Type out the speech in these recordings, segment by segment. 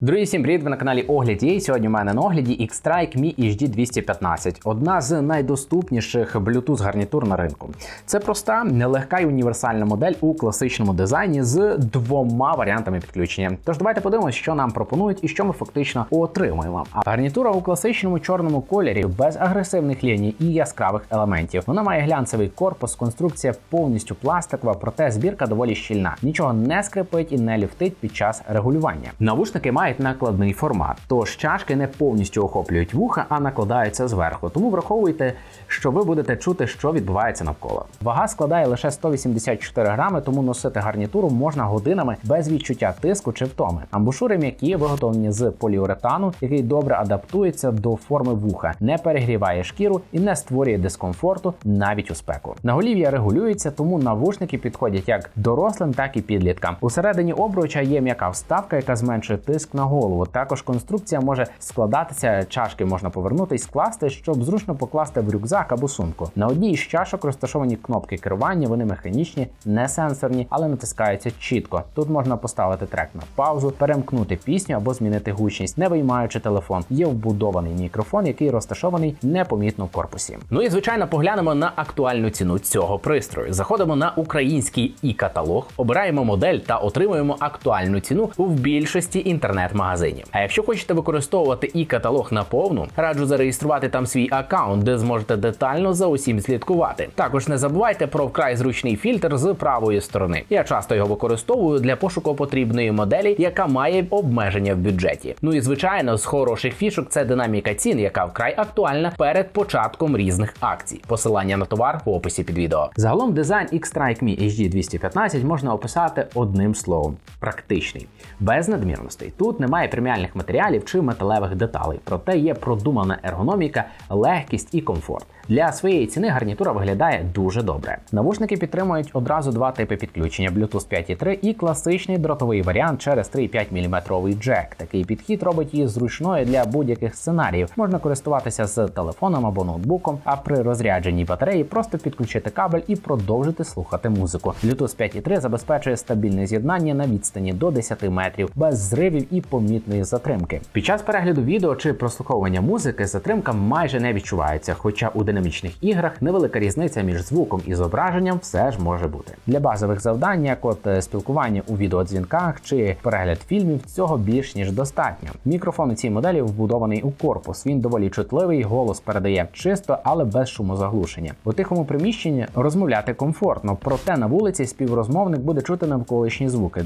Друзі, всім привіт! Ви на каналі Огляд є. Сьогодні у мене на огляді X-Strike Mi HD 215 одна з найдоступніших Bluetooth гарнітур на ринку. Це проста, нелегка і універсальна модель у класичному дизайні з двома варіантами підключення. Тож давайте подивимося, що нам пропонують і що ми фактично отримуємо. А гарнітура у класичному чорному кольорі без агресивних ліній і яскравих елементів. Вона має глянцевий корпус, конструкція повністю пластикова, проте збірка доволі щільна. Нічого не скрипить і не люфтить під час регулювання. Навушники мають накладний формат, тож чашки не повністю охоплюють вуха, а накладаються зверху. Тому враховуйте, що ви будете чути, що відбувається навколо. Вага складає лише 184 грами, тому носити гарнітуру можна годинами без відчуття тиску чи втоми. Амбушури м'які, виготовлені з поліуретану, який добре адаптується до форми вуха, не перегріває шкіру і не створює дискомфорту навіть у спеку. Наголів'я регулюється, тому навушники підходять як дорослим, так і підліткам. Усередині обруча є м'яка вставка, яка зменшує тиск на голову. Також конструкція може складатися, чашки можна повернути і скласти, щоб зручно покласти в рюкзак або сумку. На одній із чашок розташовані кнопки керування, вони механічні, не сенсорні, але натискаються чітко. Тут можна поставити трек на паузу, перемкнути пісню або змінити гучність, не виймаючи телефон. Є вбудований мікрофон, який розташований непомітно в корпусі. Ну і звичайно, поглянемо на актуальну ціну цього пристрою. Заходимо на український і каталог, обираємо модель та отримуємо актуальну ціну в більшості інтернет-магазинів. А якщо хочете використовувати і каталог наповну, раджу зареєструвати там свій аккаунт, де зможете детально за усім слідкувати. Також не забувайте про вкрай зручний фільтр з правої сторони. Я часто його використовую для пошуку потрібної моделі, яка має обмеження в бюджеті. Ну і звичайно, з хороших фішок це динаміка цін, яка вкрай актуальна перед початком різних акцій. Посилання на товар в описі під відео. Загалом дизайн X-Strike Mi HD 215 можна описати одним словом: практичний, без надмірностей. Тут немає преміальних матеріалів чи металевих деталей, проте є продумана ергономіка, легкість і комфорт. Для своєї ціни гарнітура виглядає дуже добре. Навушники підтримують одразу два типи підключення: Bluetooth 5.3 і класичний дротовий варіант через 3,5 мм джек. Такий підхід робить її зручною для будь-яких сценаріїв. Можна користуватися з телефоном або ноутбуком, а при розрядженій батареї просто підключити кабель і продовжити слухати музику. Bluetooth 5.3 забезпечує стабільне з'єднання на відстані до 10 метрів без зривів і помітної затримки. Під час перегляду відео чи прослуховування музики затримка майже не відчувається, хоча у динамічних іграх невелика різниця між звуком і зображенням все ж може бути. Для базових завдань, як от е, спілкування у відеодзвінках чи перегляд фільмів, цього більш ніж достатньо. Мікрофон у цій моделі вбудований у корпус. Він доволі чутливий, голос передає чисто, але без шумозаглушення. У тихому приміщенні розмовляти комфортно, проте на вулиці співрозмовник буде чути навколишні звуки.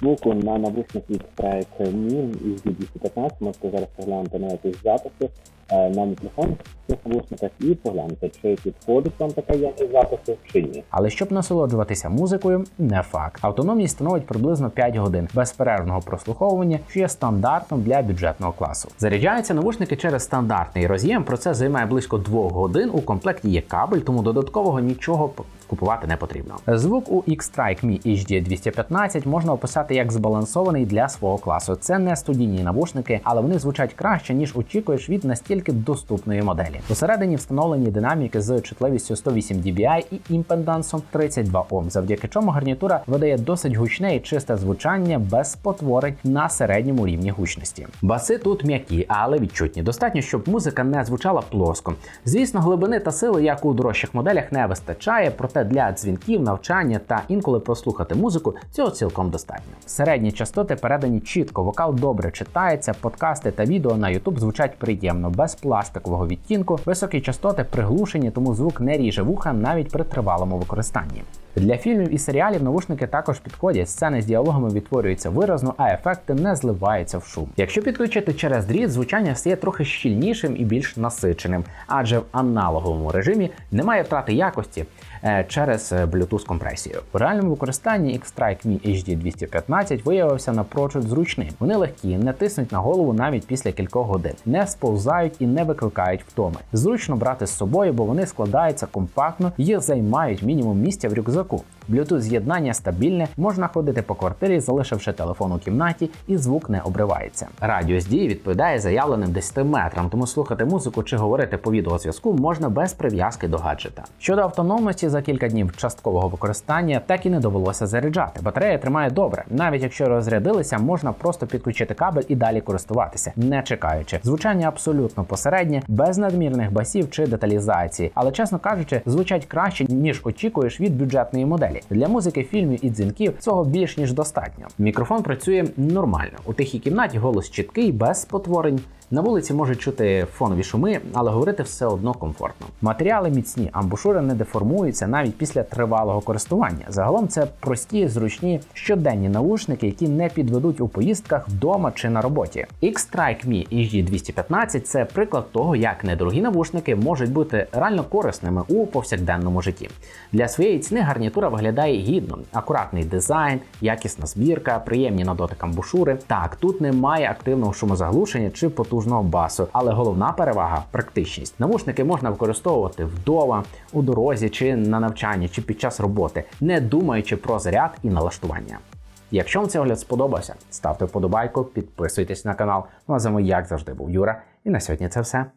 Звуку на навушник від Strike Mi із 215 можете зараз поглянути на якісь записи е, На мікрофон цих навушниках і поглянути, чи підходить вам така якість запису, чи ні. Але щоб насолоджуватися музикою, не факт. Автономність становить приблизно 5 годин безперервного прослуховування, що є стандартом для бюджетного класу. Заряджаються навушники через стандартний роз'єм. Про це займає близько 2 годин. У комплекті є кабель, тому додаткового нічого купувати не потрібно. Звук у X-Strike Mi HD 215 можна описати як збалансований для свого класу. Це не студійні навушники, але вони звучать краще ніж очікуєш від настільки доступної моделі. Усередині встановлені динаміки з чутливістю 108 dBi і імпедансом 32 Ом, завдяки чому гарнітура видає досить гучне і чисте звучання без спотворень на середньому рівні гучності. Баси тут м'які, але відчутні. Достатньо, щоб музика не звучала плоско. Звісно, глибини та сили, як у дорожчих моделях, не вистачає, проте для дзвінків, навчання та інколи прослухати музику цього цілком достатньо. Середні частоти передані чітко, вокал добре читається, подкасти та відео на YouTube звучать приємно, без пластикового відтінку. Високі частоти приглушені, тому звук не ріже вуха навіть при тривалому використанні. Для фільмів і серіалів навушники також підходять. Сцени з діалогами відтворюються виразно, а ефекти не зливаються в шум. Якщо підключити через дріт, звучання стає трохи щільнішим і більш насиченим, адже в аналоговому режимі немає втрати якості е, через е, Bluetooth компресію. У реальному використанні X-Strike Mi HD 215 виявився напрочуд зручним. Вони легкі, не тиснуть на голову навіть після кількох годин, не сповзають і не викликають втоми. Зручно брати з собою, бо вони складаються компактно і займають мінімум місця в рюкзаку рюкзаку. Bluetooth з'єднання стабільне, можна ходити по квартирі, залишивши телефон у кімнаті, і звук не обривається. Радіус дії відповідає заявленим 10 метрам, тому слухати музику чи говорити по відеозв'язку можна без прив'язки до гаджета. Щодо автономності, за кілька днів часткового використання так і не довелося заряджати. Батарея тримає добре. Навіть якщо розрядилися, можна просто підключити кабель і далі користуватися, не чекаючи. Звучання абсолютно посереднє, без надмірних басів чи деталізації, але чесно кажучи, звучать краще ніж очікуєш від бюджетної моделі. Для музики, фільмів і дзвінків цього більш ніж достатньо. Мікрофон працює нормально. У тихій кімнаті голос чіткий, без спотворень. На вулиці можуть чути фонові шуми, але говорити все одно комфортно. Матеріали міцні, амбушури не деформуються навіть після тривалого користування. Загалом це прості, зручні щоденні наушники, які не підведуть у поїздках вдома чи на роботі. X-Strike Mi EG215 – це приклад того, як недорогі навушники можуть бути реально корисними у повсякденному житті. Для своєї ціни гарнітура виглядає гідно, акуратний дизайн, якісна збірка, приємні на дотик амбушури. Так, тут немає активного шумозаглушення чи потужного басу, але головна перевага практичність. Навушники можна використовувати вдома, у дорозі чи на навчанні, чи під час роботи, не думаючи про заряд і налаштування. Якщо вам цей огляд сподобався, ставте вподобайку, підписуйтесь на канал. Ну а за мною, як завжди, був Юра. І на сьогодні це все.